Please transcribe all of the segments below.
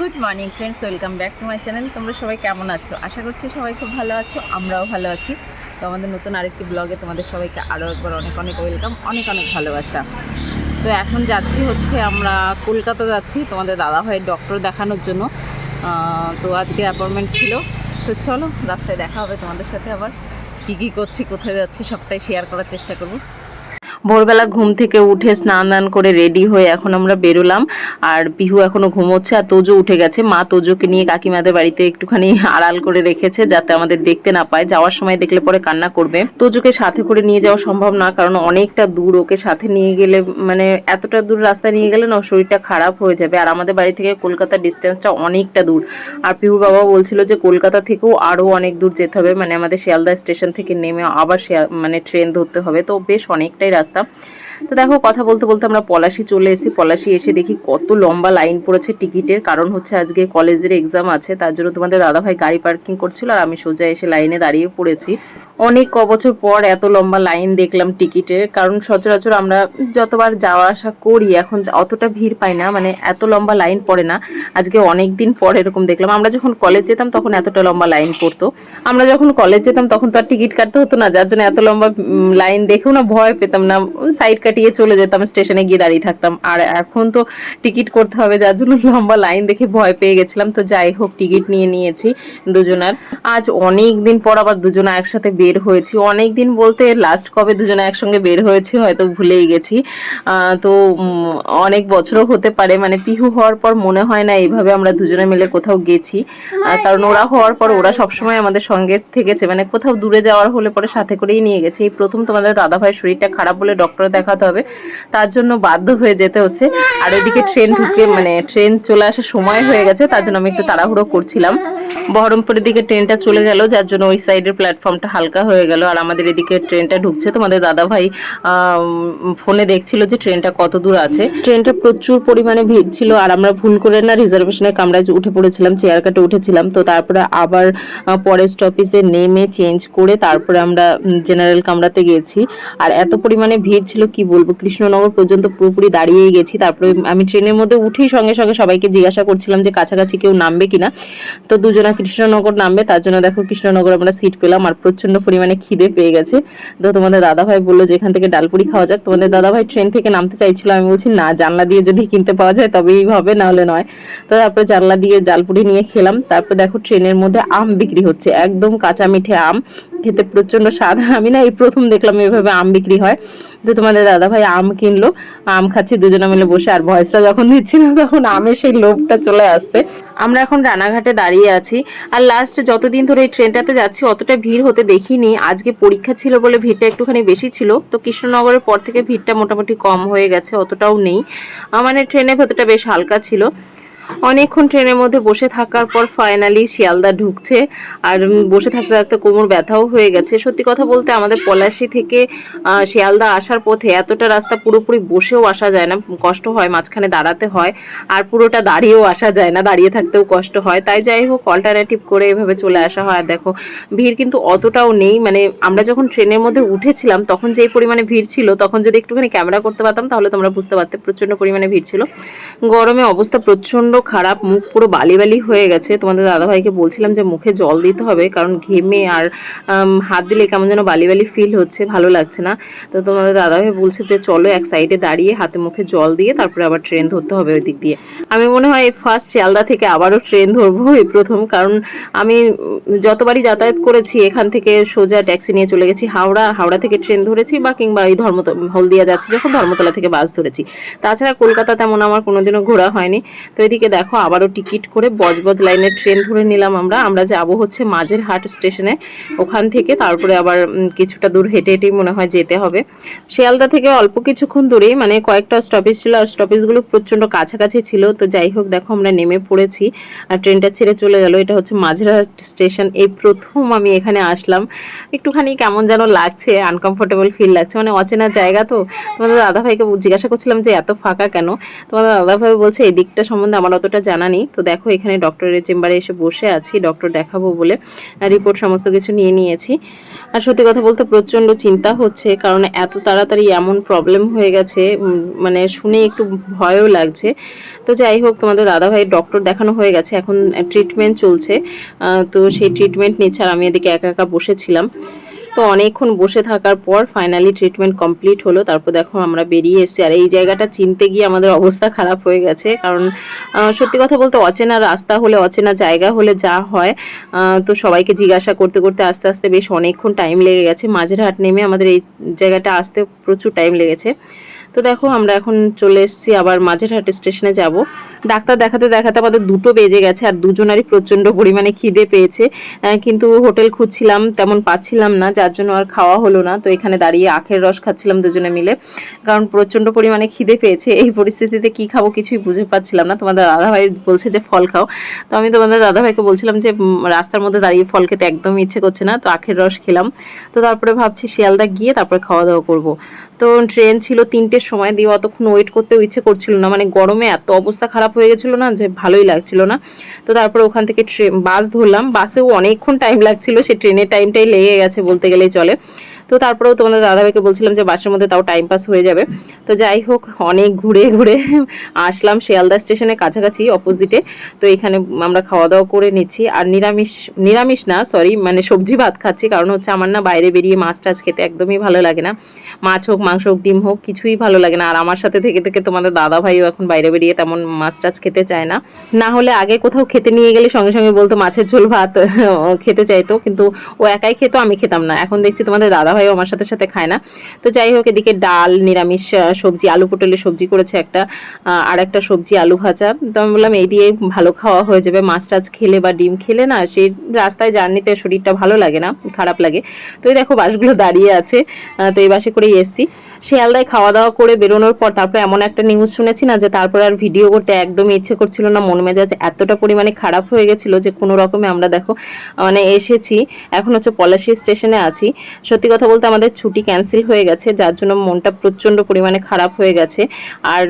Good morning friends welcome back to my channel তোমরা সবাই কেমন আছো? আশা করছি সবাই খুব ভালো আছো, আমরাও ভালো আছি। তো আমাদের নতুন আরেকটি ব্লগে তোমাদের সবাইকে আরও একবার অনেক অনেক ওয়েলকাম অনেক অনেক ভালোবাসা। তো এখন যাচ্ছি হচ্ছে আমরা কলকাতা যাচ্ছি তোমাদের দাদা দাদাভাইয়ের ডক্টর দেখানোর জন্য। তো আজকে অ্যাপয়েন্টমেন্ট ছিল। তো চলো, রাস্তায় দেখা হবে তোমাদের সাথে আবার। কী কী করছি, কোথায় যাচ্ছি, সবটাই শেয়ার করার চেষ্টা করব। ভোরবেলা ঘুম থেকে উঠে স্নান দান করে রেডি হয়ে এখন আমরা বেরোলাম। আর পিহু এখনও ঘুমোচ্ছে আর তোজো উঠে গেছে। মা তোজোকে নিয়ে কাকিমাদের বাড়িতে একটুখানি আড়াল করে রেখেছে যাতে আমাদের দেখতে না পায়। যাওয়ার সময় দেখলে পরে কান্না করবে। তোজোকে সাথে করে নিয়ে যাওয়া সম্ভব না, কারণ অনেকটা দূর ওকে সাথে নিয়ে গেলে মানে এতটা দূর রাস্তা নিয়ে গেলে না শরীরটা খারাপ হয়ে যাবে। আর আমাদের বাড়ি থেকে কলকাতার ডিস্টেন্সটা অনেকটা দূর। আর পিহুর বাবা বলছিল যে কলকাতা থেকেও আরও অনেক দূর যেতে হবে। মানে আমাদের শিয়ালদা স্টেশন থেকে নেমে আবার মানে ট্রেন ধরতে হবে। তো বেশ অনেকটাই রাস্তা അർത്ഥം তো দেখো, কথা বলতে বলতে আমরা পলাশি চলে এসেছি। পলাশি এসে দেখি কত লম্বা লাইন পড়েছে টিকিটের। কারণ হচ্ছে আজকে কলেজের এক্সাম আছে, তার জন্য তোমাদের দাদাভাই গাড়ি পার্কিং করছিল আর আমি সোজা এসে লাইনে দাঁড়িয়ে পড়েছি। অনেক ক বছর পর এত লম্বা লাইন দেখলাম টিকিটের। কারণ সচরাচর আমরা যতবার যাওয়া আসা করি, এখন অতটা ভিড় পাই না মানে এত লম্বা লাইন পড়ে না। আজকে অনেক দিন পর এরকম দেখলাম। আমরা যখন কলেজ যেতাম তখন এতটা লম্বা লাইন পড়তো। আমরা যখন কলেজ যেতাম তখন তো আর টিকিট কাটতে হতো না, যার জন্য এত লম্বা লাইন দেখেও না ভয় পেতাম না। সাইড কাটিয়ে চলে যেতাম স্টেশনে গিয়ে দাঁড়িয়ে থাকতাম। আর এখন তো টিকিট করতে হবে যার জন্য লম্বা লাইন দেখে ভয় পেয়ে গেছিলাম। তো যাই হোক টিকিট নিয়ে নিয়েছি দুজনার। আজ অনেক দিন পর আবার দুজনা একসাথে বের হয়েছি। অনেক দিন বলতে লাস্ট কবে দুজনে একসঙ্গে বের হয়েছি হয়তো ভুলেই গেছি। তো অনেক বছরও হতে পারে। মানে পিহু হওয়ার পর মনে হয় না এইভাবে আমরা দুজনে মিলে কোথাও গেছি। আহ, কারণ ওরা হওয়ার পর ওরা সবসময় আমাদের সঙ্গে থেকেছে। মানে কোথাও দূরে যাওয়ার হলে পরে সাথে করেই নিয়ে গেছে। এই প্রথম তোমাদের দাদা ভাইয়ের শরীরটা খারাপ বলে ডক্টর দেখাতে হবে। তার জন্য বাধ্য হয়ে যেতে হচ্ছে। আর এদিকে ট্রেন ঢুকে মানে ট্রেন চলে আসার সময় হয়ে গেছে, তার জন্য আমি একটু তাড়াহুড়ো করছিলাম। বহরমপুরের দিকে ট্রেনটা চলে গেল, যার জন্য ওই সাইডের প্ল্যাটফর্মটা হালকা হয়ে গেল। আর আমাদের এদিকে ট্রেনটা ঢুকছে। তোমাদের দাদা ভাই ফোনে দেখছিল যে ট্রেনটা কত দূর আছে। ট্রেনটা প্রচুর পরিমাণে ভিড় ছিল। আর আমরা ভুল করে না রিজার্ভেশনের কামরায় উঠে পড়েছিলাম চেয়ার কাটে উঠেছিলাম। তো তারপরে আবার পরের স্টপেজে নেমে চেঞ্জ করে তারপরে আমরা জেনারেল কামরাতে গেছি। আর এত পরিমাণে ভিড় ছিল কি বলব, কৃষ্ণনগর পর্যন্ত পুরোপুরি দাঁড়িয়েই গেছি। তারপরে আমি ট্রেনের মধ্যে উঠেই সঙ্গে সঙ্গে সবাইকে জিজ্ঞাসা করছিলাম যে কাছাকাছি কেউ নামবে কিনা। তো দুজনা কৃষ্ণনগর নামবে, তার জন্য দেখো কৃষ্ণনগর আমরা সিট পেলাম আর প্রচণ্ড পরিমাণে খিদে পেয়ে গেছে। তো তোমাদের দাদাভাই বলল যে এখান থেকে ডালপুরি খাওয়া যাক। তোমাদের দাদাভাই ট্রেন থেকে নামতে চাইছিল, আমি বলছি, না, জানলা দিয়ে যদি কিনতে পাওয়া যায় তবেই হবে না হলে নয়। তো তারপরে জানলা দিয়ে ডালপুরি নিয়ে খেলাম। তারপর দেখো ট্রেনের মধ্যে আম বিক্রি হচ্ছে, একদম কাঁচা মিঠে আম। খেতে প্রচণ্ড স্বাদ। আমি না এই প্রথম দেখলাম এভাবে আম বিক্রি হয়। তো তোমাদের দাদা ভাই আম কিনলো, আম খাচ্ছি, দুজনে মিলে বসে, আর ভয়েসটা যখন দিচ্ছি না তখন আমের সেই লোভটা চলে আসছে। আমরা এখন রানাঘাটে দাঁড়িয়ে আছি, আর লাস্ট যতদিন ধরে এই ট্রেনটাতে যাচ্ছি, অতটা ভিড় হতে দেখিনি। আজকে পরীক্ষা ছিল বলে ভিড়টা একটুখানি বেশি ছিল, তো কৃষ্ণনগরের পর থেকে ভিড়টা মোটামুটি কম হয়ে গেছে, অতটাও নেই। মানে ট্রেনের ভেতরটা বেশ হালকা ছিল। অনেকক্ষণ ট্রেনের মধ্যে বসে থাকার পর ফাইনালি শিয়ালদা ঢুকছে। আর বসে থাকতে থাকতে কোমর ব্যথাও হয়ে গেছে। সত্যি কথা বলতে আমাদের পলাশি থেকে শিয়ালদা আসার পথে এতটা রাস্তা পুরোপুরি বসেও আসা যায় না। কষ্ট হয়, মাঝখানে দাঁড়াতে হয়। আর পুরোটা দাঁড়িয়েও আসা যায় না, দাঁড়িয়ে থাকতেও কষ্ট হয়। তাই যাই হোক অল্টারনেটিভ করে এভাবে চলে আসা হয়। আর দেখো, ভিড় কিন্তু অতটাও নেই। মানে আমরা যখন ট্রেনের মধ্যে উঠেছিলাম, তখন যেই পরিমাণে ভিড় ছিল, তখন যদি একটুখানি ক্যামেরা করতে পারতাম, তাহলে তোমরা বুঝতে পারতে প্রচণ্ড পরিমাণে ভিড় ছিল। গরমে অবস্থা প্রচণ্ড খারাপ, মুখ পুরো বালি বালি হয়ে গেছে। তোমাদের দাদাভাইকে বলছিলাম যে মুখে জল দিতে হবে, কারণ ঘেমে আর হাত দিলে কেমন যেন বালি বালি ফিল হচ্ছে, ভালো লাগছে না। তো তোমাদের দাদাভাই বলছে যে চলো এক সাইডে দাঁড়িয়ে হাতে মুখে জল দিয়ে তারপরে আবার ট্রেন ধরতে হবে ওই দিক দিয়ে। আমি মনে হয় ফার্স্ট শিয়ালদা থেকে আবারও ট্রেন ধরবো এই প্রথম, কারণ আমি যতবারই যাতায়াত করেছি, এখান থেকে সোজা ট্যাক্সি নিয়ে চলে গেছি, হাওড়া হাওড়া থেকে ট্রেন ধরেছি, বা কিংবা এই ধর্মত হলদিয়া যাচ্ছি, যখন ধর্মতলা থেকে বাস ধরেছি। তাছাড়া কলকাতা তেমন আমার কোনোদিনও ঘোরা হয়নি। তো এদিকে দেখো, আবারও টিকিট করে বজবজ লাইনের ট্রেন ধরে নিলাম আমরা। আমরা যাব হচ্ছে মাঝের হাট স্টেশনে। ওখান থেকে তারপরে আবার কিছুটা দূর হেঁটে হেঁটেই মনে হয় যেতে হবে। শিয়ালদা থেকে অল্প কিছুক্ষণ দূরেই মানে কয়েকটা স্টপেজ ছিল, আর স্টপেজগুলো প্রচণ্ড কাছাকাছি ছিল। তো যাই হোক, দেখো আমরা নেমে পড়েছি, আর ট্রেনটা ছেড়ে চলে গেল। এটা হচ্ছে মাঝেরহাট স্টেশন। এই প্রথম আমি এখানে আসলাম। একটুখানি কেমন যেন লাগছে আনকমফোর্টেবল ফিল লাগছে। মানে অচেনা জায়গা তো। তোমাদের দাদাভাইকে জিজ্ঞাসা করছিলাম যে, এত ফাঁকা কেন? তোমাদের দাদাভাই বলছে এই দিকটা সম্বন্ধে আমার অতটা জানা নেই। তো দেখো, এখানে ডক্টরের চেম্বারে এসে বসে আছি, ডক্টর দেখাবো বলে রিপোর্ট সমস্ত কিছু নিয়ে নিয়েছি। আর সত্যি কথা বলতে প্রচণ্ড চিন্তা হচ্ছে, কারণ এত তাড়াতাড়ি এমন প্রবলেম হয়ে গেছে মানে শুনে একটু ভয়ও লাগছে। তো যাই হোক, তোমাদের দাদাভাই ডক্টর দেখানো হয়ে গেছে, এখন ট্রিটমেন্ট চলছে। তো সেই ট্রিটমেন্ট নিচ্ছে আর আমি এদিকে একা একা বসেছিলাম। তো অনেকক্ষণ বসে থাকার পর ফাইনালি ট্রিটমেন্ট কমপ্লিট হলো। তারপর দেখো আমরা বেরিয়ে এসেছি। আর এই জায়গাটা চিনতে গিয়ে আমাদের অবস্থা খারাপ হয়ে গেছে। কারণ সত্যি কথা বলতে অচেনা রাস্তা হলে, অচেনা জায়গা হলে যা হয় তো সবাইকে জিজ্ঞাসা করতে করতে, আস্তে আস্তে বেশ অনেকক্ষণ টাইম লেগে গেছে। মাঝেরহাট নেমে আমাদের এই জায়গাটা আসতে প্রচুর টাইম লেগেছে। তো দেখো আমরা এখন চলে এসেছি, আবার মাঝেরহাট স্টেশনে যাব। ডাক্তার দেখাতে দেখাতে আমাদের দুটো বেজে গেছে আর দুজনারই প্রচণ্ড পরিমাণে খিদে পেয়েছে। কিন্তু হোটেল খুঁজছিলাম, তেমন পাচ্ছিলাম না, যার জন্য আর খাওয়া হলো না। তো এখানে দাঁড়িয়ে আখের রস খাচ্ছিলাম দুজনে মিলে। কারণ প্রচণ্ড পরিমাণে খিদে পেয়েছে, এই পরিস্থিতিতে কি খাব কিছুই বুঝে পাচ্ছিলাম না। তোমাদের দাদাভাই বলছে যে ফল খাও। তো আমি তোমাদের দাদাভাইকে বলছিলাম যে রাস্তার মধ্যে দাঁড়িয়ে ফল খেতে একদম ইচ্ছে করছে না। তো আখের রস খেলাম। তো তারপরে ভাবছি শিয়ালদা গিয়ে তারপরে খাওয়া দাওয়া করব। তো ট্রেন ছিল তিনটের সময়, দিয়ে অতক্ষণ ওয়েট করতেও ইচ্ছে করছিল না। মানে গরমে এত অবস্থা খারাপ হয়ে গেছিল না, যে ভালোই লাগছিল না। তো তারপর ওখান থেকে ট্রেন বাস ধরলাম। বাসেও অনেকক্ষণ টাইম লাগছিল, সে ট্রেনের টাইমটাই লেগে গেছে বলতে গেলেই চলে। তো তারপরেও তোমাদের দাদাভাইকে বলছিলাম যে বাসের মধ্যে তাও টাইম পাস হয়ে যাবে। তো যাই হোক, অনেক ঘুরে ঘুরে আসলাম শিয়ালদা স্টেশনের কাছাকাছি অপোজিটে তো এখানে আমরা খাওয়া দাওয়া করে নিচ্ছি। আর নিরামিষ নিরামিষ না সরি মানে সবজি ভাত খাচ্ছি। কারণ হচ্ছে আমার না বাইরে বেরিয়ে মাছ টাছ খেতে একদমই ভালো লাগে না। মাছ হোক, মাংস হোক, ডিম হোক, কিছুই ভালো লাগে না। আর আমার সাথে থেকে থেকে তোমাদের দাদা ভাইও এখন বাইরে বেরিয়ে তেমন মাছ টাছ খেতে চায় না। না হলে আগে কোথাও খেতে নিয়ে গেলে সঙ্গে সঙ্গে বলতো মাছের ঝোল ভাত খেতে চাইতো। কিন্তু ও একাই খেত, আমি খেতাম না। এখন দেখছি তোমাদের দাদা ভাইও আমার সাথে সাথে খায় না। তো যাই হোক, এদিকে ডাল, নিরামিষ সবজি, আলু পটলের সবজি করেছে একটা আর একটা সবজি আলু ভাজা। তো আমি বললাম, এই দিয়ে ভালো খাওয়া হয়ে যাবে। মাছ টাছ খেলে বা ডিম খেলে না সেই রাস্তায় জার্নিতে শরীরটা ভালো লাগে না, খারাপ লাগে। তো এই দেখো, বাসগুলো দাঁড়িয়ে আছে। তো এই বাসে করেই এসছি। শিয়ালদায় খাওয়া দাওয়া করে বেরোনোর পর তারপরে এমন একটা নিউজ শুনেছি না যে তারপরে আর ভিডিও করতে একদমই ইচ্ছে করছিল না, মন মেজাজ এতটা পরিমাণে খারাপ হয়ে গেছিল যে কোনো রকমে আমরা দেখো মানে এসেছি। এখন হচ্ছে পলাশি স্টেশনে আছি। সত্যি কথা বলতে আমাদের ছুটি ক্যান্সেল হয়ে গেছে, যার জন্য মনটা প্রচণ্ড পরিমাণে খারাপ হয়ে গেছে। আর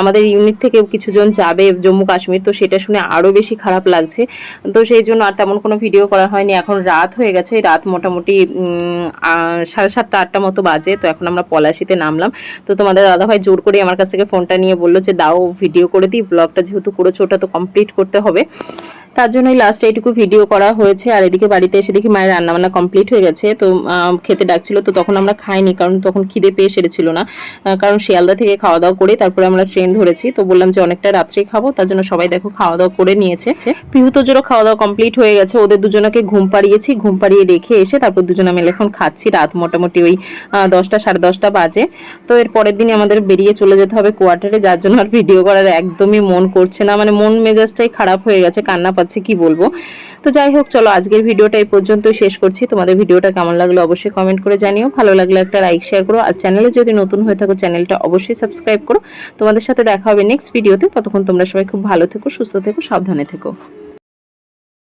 আমাদের ইউনিট থেকেও কিছুজন যাবে জম্মু কাশ্মীর, তো সেটা শুনে আরও বেশি খারাপ লাগছে। তো সেই জন্য আর তেমন কোনো ভিডিও করা হয়নি। এখন রাত হয়ে গেছে, রাত মোটামুটি সাড়ে সাতটা, আটটা মতো বাজে। তো এখন আমরা পলাশিতে নামলাম। তো তোমাদের দাদা ভাই জোর করে আমার কাছ থেকে ফোনটা নিয়ে বলল যে, দাও ভিডিও করে দিই ব্লগটা যেহেতু করেছ, ওটা তো কমপ্লিট করতে হবে। তার জন্যই লাস্টে এইটুকু ভিডিও করা হয়েছে। আর এদিকে বাড়িতে এসে দেখি মায়ের রান্নাবান্না কমপ্লিট হয়ে গেছে। তো খেতে ডাকছিল, তো তখন আমরা খাইনি, কারণ তখন খিদে পেয়ে সেরেছিল না। কারণ শিয়ালদা থেকে খাওয়া দাওয়া করে তারপরে আমরা ট্রেন ধরেছি। তো বললাম যে অনেকটা রাত্রে খাব, তার জন্য সবাই দেখো খাওয়া দাওয়া করে নিয়েছে। পিহুতোজোরও খাওয়া দাওয়া কমপ্লিট হয়ে গেছে। ওদের দুজনকে ঘুম পাড়িয়েছি, ঘুম পাড়িয়ে রেখে এসে তারপর দুজনে মিলে এখন খাচ্ছি রাত মোটামুটি ওই দশটা, সাড়ে দশটা বাজে। তো এর পরের দিনই আমাদের বেরিয়ে চলে যেতে হবে কোয়ার্টারে যার জন্য আর ভিডিও করার একদমই মন করছে না। মানে মন মেজাজটাই খারাপ হয়ে গেছে, কান্না পাচ্ছে কি বলব? তো যাই হোক, চলো আজকের ভিডিওটা এই পর্যন্ত শেষ করছি। তোমাদের ভিডিওটা কেমন লাগল অবশ্যই কমেন্ট করে জানিও। ভালো লাগলে একটা লাইক শেয়ার করো। আর চ্যানেলে যদি নতুন হয়ে থাকো চ্যানেলটা অবশ্যই সাবস্ক্রাইব করো। তোমাদের সাথে দেখা হবে নেক্সট ভিডিওতে ততক্ষণ তোমরা সবাই খুব ভালো থেকো, সুস্থ থেকো, সাবধানে থেকো।